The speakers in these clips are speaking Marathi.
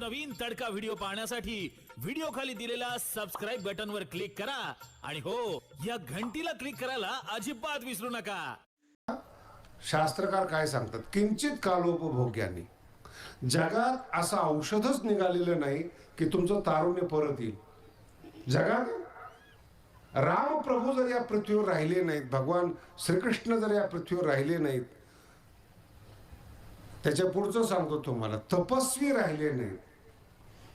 नवनवीन तडका व्हिडिओ पाहण्यासाठी व्हिडिओ खाली दिलेल्या सबस्क्राईब बटन वर क्लिक करा. आणि हो या घंटीला क्लिक करायला अजिबात विसरू नका. शास्त्रकार काय सांगतात? किंचित कालोपभोग्यानी. जगात असं औषधच निघालेलं नाही की तुमचं तारुण्य परत येईल. जगात? रामप्रभू जर या पृथ्वीवर राहिले नाहीत भगवान श्रीकृष्ण जर या पृथ्वीवर राहिले नाहीत त्याच्या पुढचं सांगतो तुम्हाला तपस्वी राहिले नाहीत.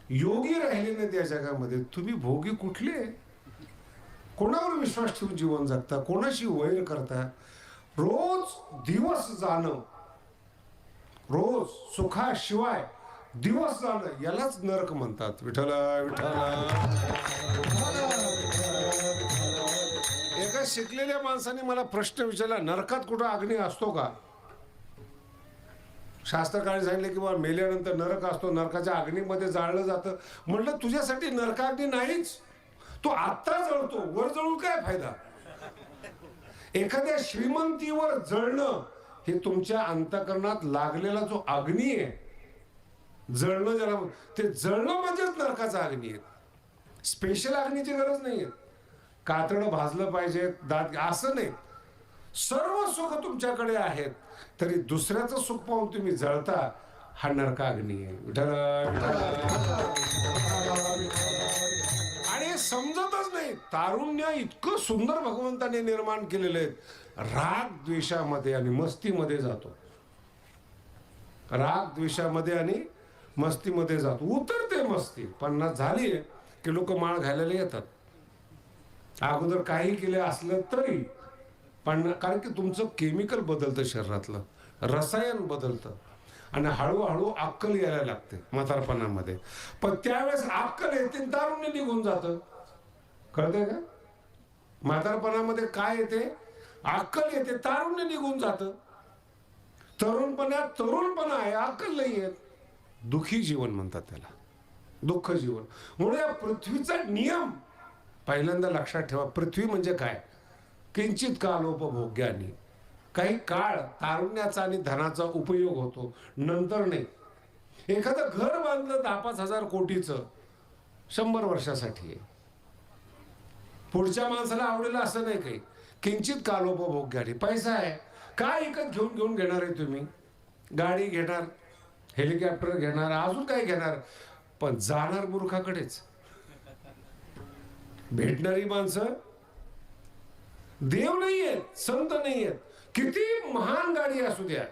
योगी राहिले नाहीत या जगामध्ये. तुम्ही भोगी कुठले? कोणावर विश्वास ठेवून जीवन जगता? कोणाशी वैर करता? रोज दिवस जाणं. रोज सुखाशिवाय दिवस जाणं. यालाच नरक म्हणतात. विठ्ठला विठ्ठला. एका शिकलेल्या माणसाने मला प्रश्न विचारला नरकात कुठं अग्नी असतो का? शास्त्रकाराने सांगितले की बाबा मेल्यानंतर नरक असतो नरकाच्या अग्नीमध्ये जाळलं जातं. म्हटलं तुझ्यासाठी नरकाग्नी नाहीच. तो आत्ता जळतो. वर जळून काय फायदा? एखाद्या श्रीमंतीवर जळणं हे तुमच्या अंतकरणात लागलेला जो अग्नी आहे जळणं ज्याला ते जळणं म्हणजेच नरकाचा अग्नी आहे. स्पेशल अग्नीची गरज नाहीये. कातडं भाजलं पाहिजे दात असं नाही. सर्व सुख तुमच्याकडे आहेत. तरी दुसऱ्याचं सुख पाहून तुम्ही जळता हा नरका अग्नी आहे. आणि समजतच नाही तारुण्य इतकं सुंदर भगवंताने निर्माण केलेलं आहे. राग द्वेषामध्ये आणि मस्तीमध्ये जातो. राग द्वेषामध्ये आणि मस्तीमध्ये जातो. उतरते मस्ती. पन्नास झाली की लोक माळ घालायला येतात. अगोदर काही केले असलं तरी पण कारण की तुमचं केमिकल बदलतं शरीरातलं रसायन बदलतं. आणि हळूहळू अक्कल यायला लागते म्हातारपणामध्ये. पण त्यावेळेस अक्कल येते आणि निघून जातं. कळतंय का? म्हातारपणामध्ये काय येते? अक्कल येते तारुण्य निघून जातं. तरुणपणात तरुणपणा आहे अक्कल नाही येत. दुखी जीवन म्हणतात त्याला. दुःख जीवन. म्हणून या पृथ्वीचा नियम पहिल्यांदा लक्षात ठेवा. पृथ्वी म्हणजे काय? किंचित कालोपभोग्याने. काही काळ तारुण्याचा आणि धनाचा उपयोग होतो नंतर नाही. एखादं घर बांधलं दहा पाच हजार कोटीचं शंभर वर्षासाठी आहे पुढच्या माणसाला आवडेल असं नाही काही किंचित कालोपभोग कालोपभोग्याने पैसा आहे काय एकच घेऊन घेऊन घेणार आहे तुम्ही गाडी घेणार हेलिकॉप्टर घेणार अजून काय घेणार पण जाणार मूर्खाकडेच भेटणारी माणसं देव नाही आहेत संत नाही आहेत. किती महान गाडी असू द्या.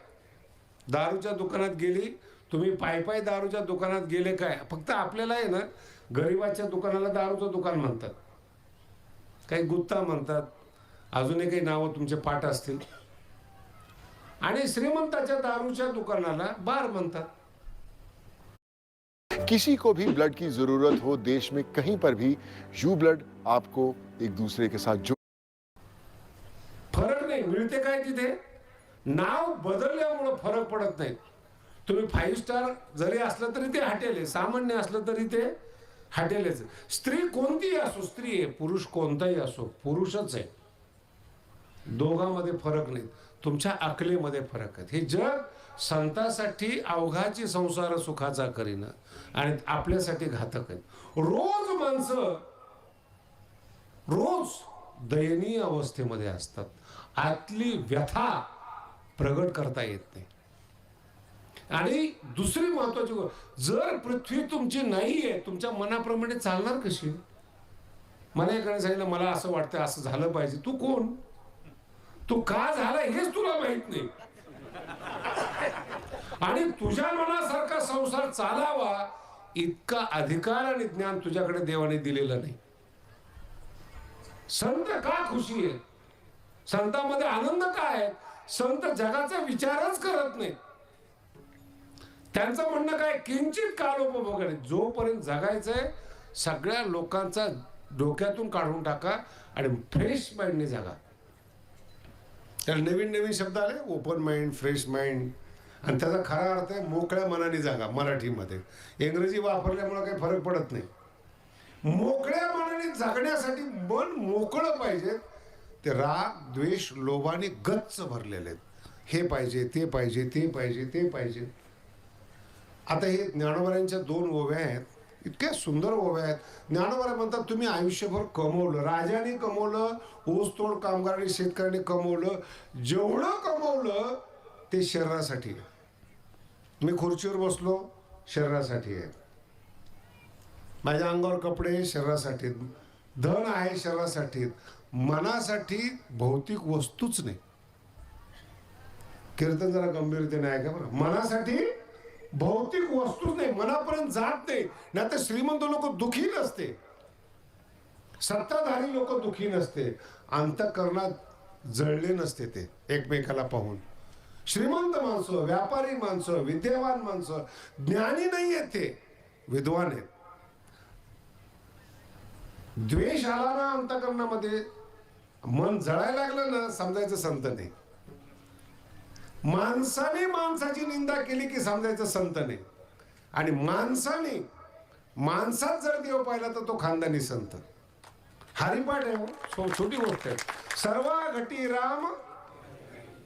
दारूच्या दुकानात गेली तुम्ही पाय पाय दारूच्या दुकानात गेले काय? फक्त आपल्याला आहे ना गरिबाच्या दुकानाला दारूचं दुकान म्हणतात. काही गुत्ता म्हणतात. अजूनही काही नावं तुमचे पाठ असतील. आणि श्रीमंताच्या दारूच्या दुकानाला बार म्हणतात. किसी को भी ब्लड की जरूरत हो देश में कहीं पर भी यू ब्लड आपको एक दूसरे के साथ जो मिळते काय तिथे? नाव बदलल्यामुळं फरक पडत नाही तुम्ही फाईव्ह स्टार जरी असलं तरी ते हॉटेल आहे. सामान्य असलं तरी ते हॉटेलच स्त्री कोणतीही असो स्त्री आहे पुरुष कोणताही असो पुरुषच आहे. दोघांमध्ये फरक नाही तुमच्या अकलेमध्ये फरक आहे हे जग संतासाठी अवघाची संसार सुखाचा करीन आणि आपल्यासाठी घातक आहेत. रोज माणसं रोज दयनीय अवस्थेमध्ये असतात. आतली व्यथा प्रगट करता येत नाही. आणि दुसरी महत्वाची गोष्ट जर पृथ्वी तुमची नाहीये तुमच्या मनाप्रमाणे चालणार कशी? मला एकाने सांगितलं मला असं वाटतं असं झालं पाहिजे. तू कोण? तू का झाला हेच तुला माहीत नाही. आणि तुझ्या मनासारखा संसार चालावा इतका अधिकार आणि ज्ञान तुझ्याकडे देवाने दिलेलं नाही. संत का खुशी आहे संतामध्ये आनंद काय संत जगाचा विचारच करत नाही त्यांचं म्हणणं काय? किंचित कालोपभोगाने जोपर्यंत जगायचंय सगळ्या लोकांचा डोक्यातून काढून टाका आणि फ्रेश माइंडने जगा. त्याला नवीन नवीन शब्द आले ओपन माइंड फ्रेश माइंड. आणि त्याचा खरा अर्थ आहे मोकळ्या मनाने जागा मराठीमध्ये. इंग्रजी वापरल्यामुळे काही फरक पडत नाही. मोकळ्या मनाने जगण्यासाठी मन मोकळं पाहिजे. ते राग द्वेष लोभाने गच्च भरलेले आहेत. हे पाहिजे ते पाहिजे ते पाहिजे ते पाहिजे. आता हे ज्ञानोबऱ्यांच्या दोन ओव्या आहेत. इतक्या सुंदर ओव्या आहेत. ज्ञानोबऱ्या म्हणतात तुम्ही आयुष्यभर कमवलं. राजाने कमवलं ऊसतोड कामगाराने शेतकऱ्यांनी कमवलं. जेवढं कमवलं ते शरीरासाठी मी खुर्चीवर बसलो शरीरासाठी आहे. माझ्या अंगावर कपडे शरीरासाठी आहेत. धन आहे शरीरासाठी. मनासाठी भौतिक वस्तूच नाही. कीर्तन जरा गंभीरतेने आहे का बरं. मनासाठी भौतिक वस्तूच नाही. मनापर्यंत जात नाही. नाही तर श्रीमंत लोक दुखी नसते. सत्ताधारी लोक दुखी नसते. अंतकरणात जळले नसते ते एकमेकाला पाहून. श्रीमंत माणसं व्यापारी माणसं विद्यावान माणसं ज्ञानी नाही आहेत ते. विद्वान आहेत. द्वेष आला ना अंतकरणामध्ये. मन जळायला लागलं ना समजायचं संत नाही. माणसाने माणसाची निंदा केली की समजायचं संत नाही. आणि माणसाने माणसात जर देव पाहिला तर तो खानदानी संत. हरिपाठ आहे हो, छोटी गोष्ट आहे. सर्व घटी राम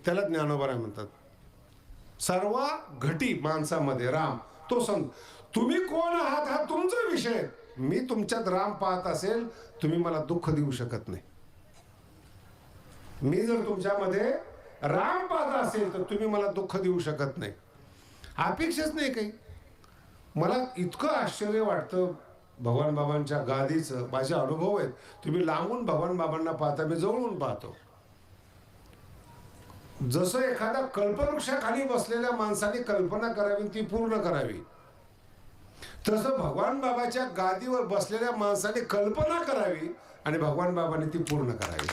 त्याला ज्ञानोबरा म्हणतात. सर्व घटी माणसामध्ये राम तो संत. तुम्ही कोण आहात हा तुमचा विषय आहे. मी तुमच्यात राम पाहत असेल तुम्ही मला दुःख देऊ शकत नाही. मी जर तुमच्यामध्ये राम पाहत असेल तर तुम्ही मला दुःख देऊ शकत नाही. अपेक्षाच नाही काही. मला इतकं आश्चर्य वाटतं भगवान बाबांच्या गादीचं माझे अनुभव आहेत. तुम्ही लांबून भगवान बाबांना पाहता मी जवळून पाहतो. जसं एखाद्या कल्पवृक्षाखाली बसलेल्या माणसाने कल्पना करावी ती पूर्ण करावी. तसं भगवान बाबाच्या गादीवर बसलेल्या माणसाने कल्पना करावी आणि भगवान बाबाने ती पूर्ण करावी.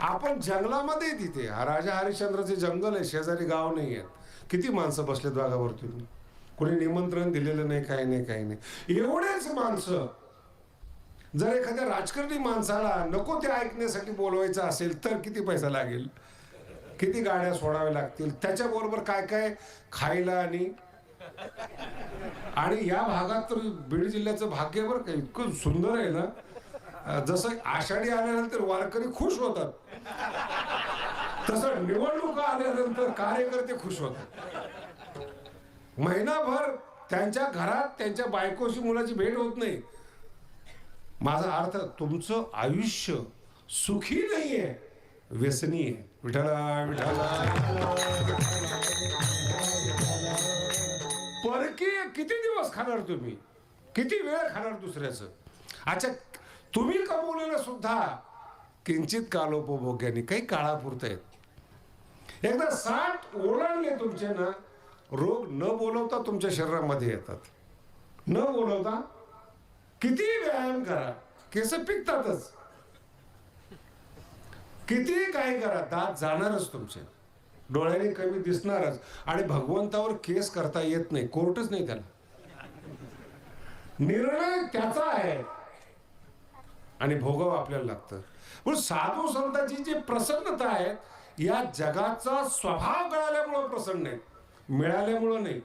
आपण जंगलामध्ये तिथे हा राजा हरिश्चंद्राचे जंगल आहे शेजारी गाव नाही आहेत. किती माणसं बसलेत वाघावरती कुणी निमंत्रण दिलेलं नाही काही नाही काही नाही. एवढेच माणसं. जर एखाद्या राजकारणी माणसाला नको ते ऐकण्यासाठी बोलवायचं असेल तर किती पैसा लागेल? किती गाड्या सोडाव्या लागतील? त्याच्याबरोबर काय काय? खायला आणि आणि या भागात तर बीड जिल्ह्याचं भाग्य बरं का इतकं सुंदर आहे ना. जसं आषाढी आल्यानंतर वारकरी खुश होतात. तसं निवडणुका आल्यानंतर कार्यकर्ते खुश होतात. महिनाभर त्यांच्या घरात त्यांच्या बायकोशी मुलाची भेट होत नाही. माझा अर्थ तुमचं आयुष्य सुखी नाहीये व्यसनी आहे विठाला विठाला किती दिवस खाणार तुम्ही? किती वेळ खाणार दुसऱ्याचं? अच्छा तुम्ही कमवलेलं सुद्धा किंचित कालोपभोग्याने काही काळापुरत आहेत. एकदा साठ ओलांडले तुमचे ना रोग न बोलवता तुमच्या शरीरामध्ये येतात. न बोलवता किती व्यायाम करा. केस पिकतातच. किती काय करा दात जाणारच तुमचे. डोळ्याने कमी दिसणारच. आणि भगवंतावर केस करता येत नाही. कोर्टच नाही त्याला. निर्णय त्याचा आहे. आणि भोगावं आपल्याला लागतं. पण साधू संतांची जी प्रसन्नता आहे या जगाचा स्वभाव कळाल्यामुळं प्रसन्न आहे. मिळाल्यामुळं नाही.